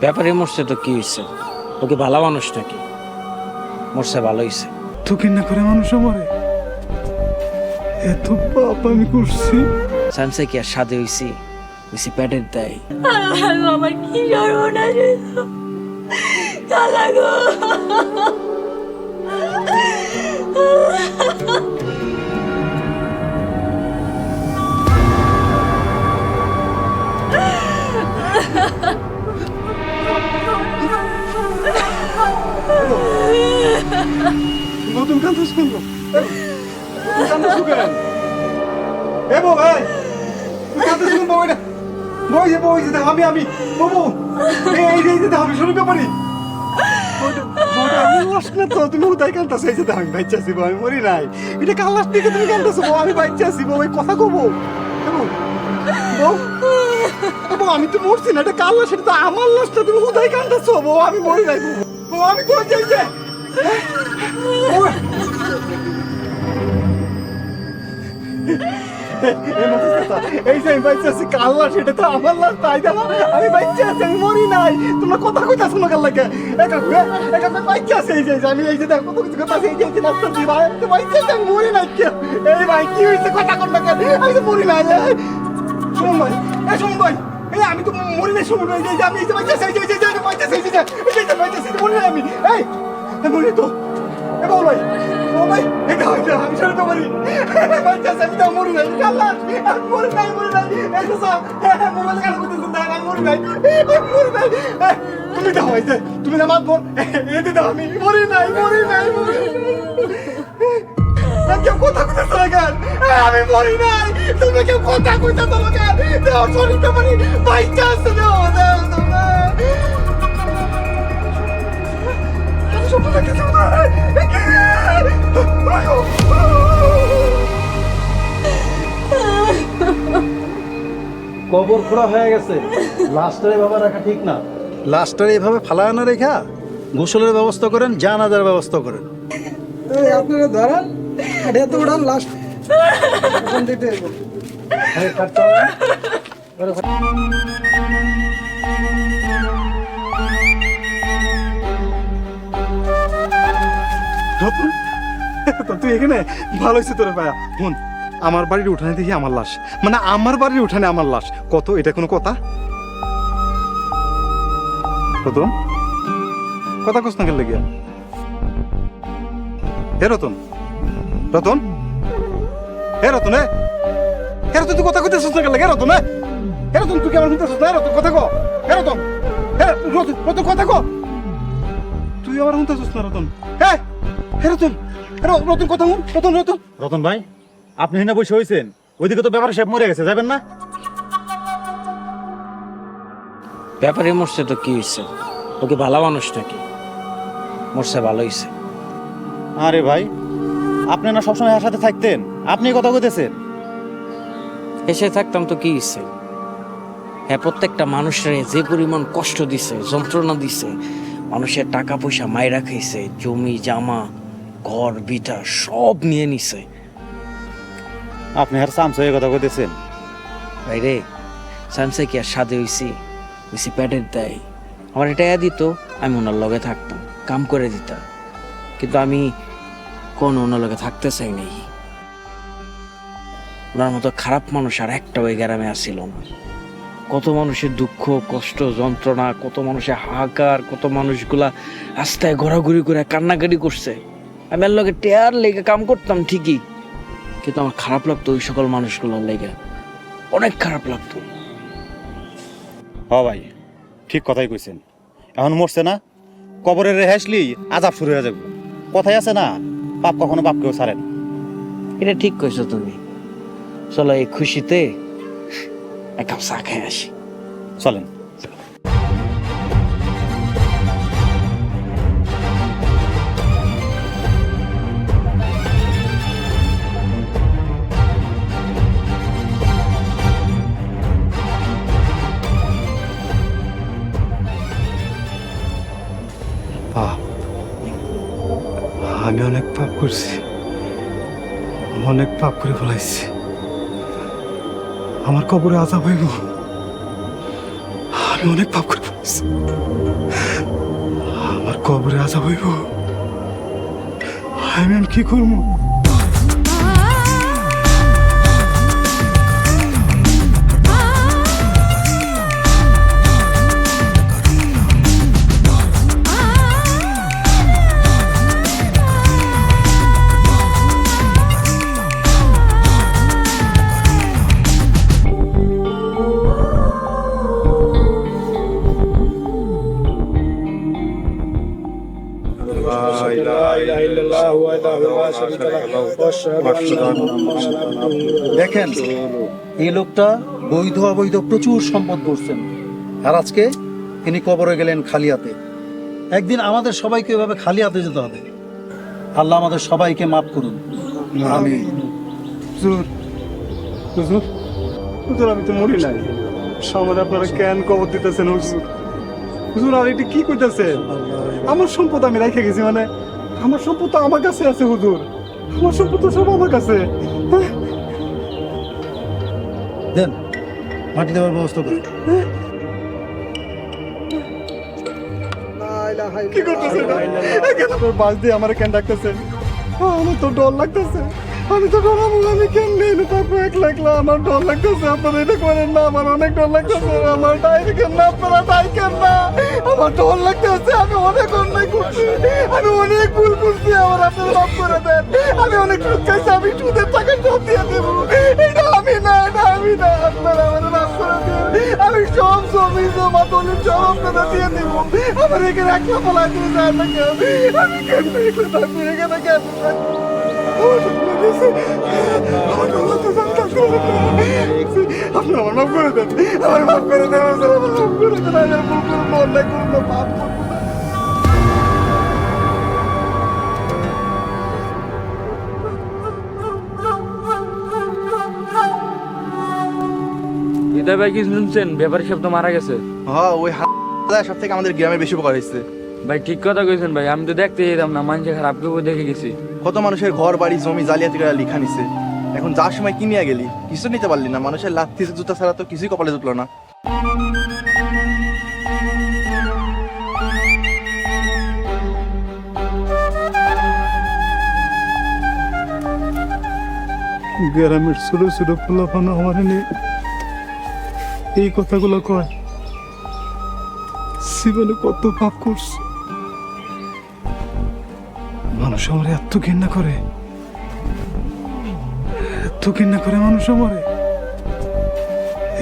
ব্যাপারে মরছে তো কি হয়েছে ওকে ভালো মানুষ নাকি? মরছে ভালো হয়েছে তুকিন না করে মানুষ মরে এত পাপ আমি করছি। সামসে কি আর সাদে হয়েছি হয়েছি প্যাটের দেয়। আমার কি সর্বনাশ শুনব ওইটা বই যে আমি এই তুমি এই আমি মরি নাই। এটা তুমি আমি কথা কবো। আমি তো মরছি না এটা কাল এটা তো আমার লাশটা তুমি কান্তাছো বউ আমি মরি নাই বউ আমি কই যাই যে বউ, এই যে এটা তো আমার তাই আমি আমি মরি নাই তোমরা কথা না একা আমি এই যে আমি এই যে দেখো কিছু কথা এই যে ভাই তো বাইচে আমি মরি নাই কে এই ভাই কি হইছে কথা কর না কেন আমি তো মরি নাই শুনুন ভাই এই শুনুন ভাই এই আমি তো মরি নাই ভাই এই যে আমি এই যে বাইচে আছি এই যে এই যে এই যে এই যে মরি নাই আমি এই এ বল ভাই ও ভাই এটা হইছে আমি শুনতে পারি। বাইচে আছি আমি তো মরি নাই আল্লাহ আমি মরি নাই মরি নাই। এই তো সব মোবাইল কানে করতেছ না আমি মরি নাই। আমি মরি তুমি দাও এই যে তুমি না মাত বোন এই দিদাও আমি মরি নাই মরি নাই মরি নাই। কেউ কথা না কেন? এ, আমি মরি নাই। তুমি কেউ কথা কইতেছ না কেন? দেও শুনতে পারি বাইচে আছে কবর খোঁড়া হয়ে গেছে। লাশটার এভাবে রাখা ঠিক না। লাশটার এভাবে ফালায় না রেখা গোসলের ব্যবস্থা করেন জানাজার ব্যবস্থা করেন। আপনারা ধরেন এটা তো। উড়ান লাস্ট তুই এখানে? ভালো হয়েছে তোর পায়া। শুন। আমার বাড়ির উঠানে দেখি আমার লাশ। মানে আমার বাড়ির উঠানে আমার লাশ। কত? এটা কোনো কথা? রতন? কথা কস না কেন লেগে? হে রতন। রতন? হে রতন হে হে রতন, তুই কথা কইতেছিস না কেন লেগে? রতন হে হে রতন, তুই কেমন শুনতেছিস না? রতন, কথা কো। হে রতন হে রতন রতন, কথা কো। তুই আমার শুনতেছিস না, রতন। হে হে রতন হে রতন, কথা শুন রতন রতন। রতন ভাই? আপনি হিনা বসে হয়েছেন ওইদিকে তো ব্যাপারে সাহেব মরে গেছে যাবেন না? ব্যাপারে মরছে তো কি হয়েছে ওকে ভালো মানুষ নাকি? মরছে ভালো হয়েছে আরে ভাই আপনি না সবসময় এর সাথে থাকতেন। আপনি কথা কইতেছেন। এসে থাকতাম তো কি হয়েছে হ্যাঁ প্রত্যেকটা মানুষের যে পরিমাণ কষ্ট দিছে যন্ত্রণা দিছে মানুষের টাকা পয়সা মায়েরা খাইছে জমি জামা ঘর বিটা সব নিয়ে নিছে। আপনি আর সামস হয়ে কথা কইতেছেন। ভাইরে সামসে কি আর সাদে হইছি? হইছি প্যাটের দেয়। আমার এটা দিত আমি ওনার লগে থাকতাম, কাম করে দিতাম। কিন্তু আমি কোন ওনার লগে থাকতে চাই নাই। ওনার মতো খারাপ মানুষ আর একটা ওই গ্রামে আসছিল না। কত মানুষের দুঃখ, কষ্ট, যন্ত্রণা, কত মানুষের হাহাকার, কত মানুষগুলা রাস্তায় ঘোরাঘুরি করে কান্নাকাটি করছে। আমি এর লগে টেয়ার লেগে কাম করতাম ঠিকই। কিন্তু আমার খারাপ লাগতো ওই সকল মানুষগুলোর লেগে। অনেক খারাপ লাগতো। হ ভাই ঠিক কথাই কইছেন। এখন মরছে না কবরের রেহাসলি আজাব শুরু হয়ে যাবে। কথাই আছে না পাপ কখনো পাপকেও ছাড়েন এটা ঠিক কইছো তুমি। চলো এই খুশিতে এক কাপ চা খেয়ে আসি। চলেন। করছি। অনেক পাপ করে ফেলাইছি। আমার কবরে আজাব হইব। আমি অনেক পাপ করে ফেলাইছি। আমার কবরে আজাব হইব। আমি কি করব? দেখেন, এই লোকটা বৈধ অবৈধ প্রচুর সম্পদ করছেন। আর আজকে তিনি কবরে গেলেন খালি হাতে একদিন আমাদের সবাইকে এভাবে খালি হাতে যেতে হবে। আল্লাহ আমাদের সবাইকে মাফ করুন। আমি আমি তো মরি নাই। সমাজ আপনারা কেন কবর দিতেছেন, হুজুর? হুজুর আর এটা কি কইতাছেন? আমার সম্পদ আমি রেখে গেছি মানে আমার সম্পদ তো আমার কাছে আছে হুজুর। আমার সম্পদ তো সব আমার কাছে। হ্যাঁ? দেন মাটি দেওয়ার ব্যবস্থা করুন কি করতেছেন? বাস দিয়ে আমার কেন ডাকতেছেন? আমার তো ডর লাগতেছে। আমি তো ডরাবো আমি কেন নেই না তারপর একলা একলা আমার ডর লাগতেছে আপনারা এটা করেন না, আমার অনেক ডর লাগতেছে আমার ডাইরি কেন না আপনারা ডাই কেন না আমার ডর লাগতেছে আমি অনেক অন্যায় করছি, আমি অনেক ভুল করছি, আমার আপনারা মাফ করে দেন, আমি অনেক সুদ খাইছি, আমি সুদের টাকা সব দিয়ে দেবো। এটা আমি না, এটা আমি না, আপনারা আমার মাফ করে দেন। আমি সব জমি, জমা দলিল সব আপনারা দিয়ে দেব। আমার এখানে একলা বলা দিয়ে আমি কেন এগুলো থাকব এখানে কেন আপনি ভাই কি শুনছেন? ব্যাপারী সব তো মারা গেছে। হ্যাঁ ওই হাত সব থেকে আমাদের গ্রামে বেশি উপকার হয়েছে। ভাই ঠিক কথা কইছেন ভাই আমি তো দেখতে যেতাম না মানুষের খারাপ কেউ দেখে গেছি। কত মানুষের ঘর বাড়ি জমি জালিয়াতি করে লিখা নিছে। এখন যার সময় কিনিয়া গেলি কিছু নিতে পারলি না মানুষের লাথি জুতা ছাড়া তো কিছুই কপালে জুটলো না। গ্রামের ছোট ছোট পোলাপানা আমার এনে এই কথাগুলো কয়। জীবনে কত পাপ করছে। মানুষ আমার এত ঘৃণা করে? এত ঘৃণা করে মানুষ আমারে?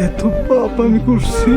এত পাপ আমি করছি।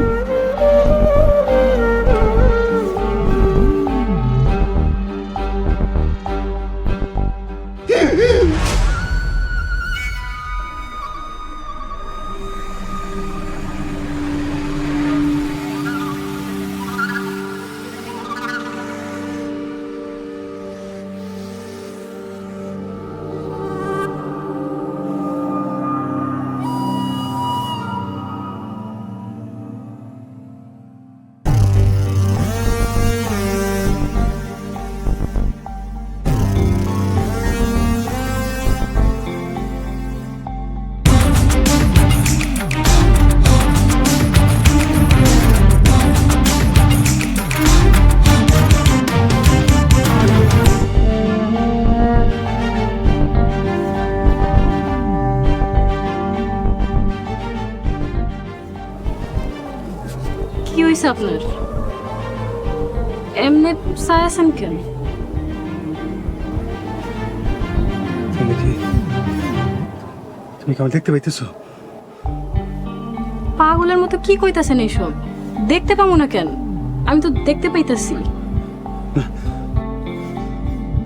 আপনার এমনি আছেন কেন তুমি কি তুমি কি আমার দেখতে পাইতেছো? পাগলের মতো কি কইতাছেন এইসব? দেখতে পাবো না কেন? আমি তো দেখতে পাইতাছি।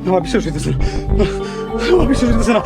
আমার বিশ্বাস হইতেছে না। আমার বিশ্বাস হইতেছে না।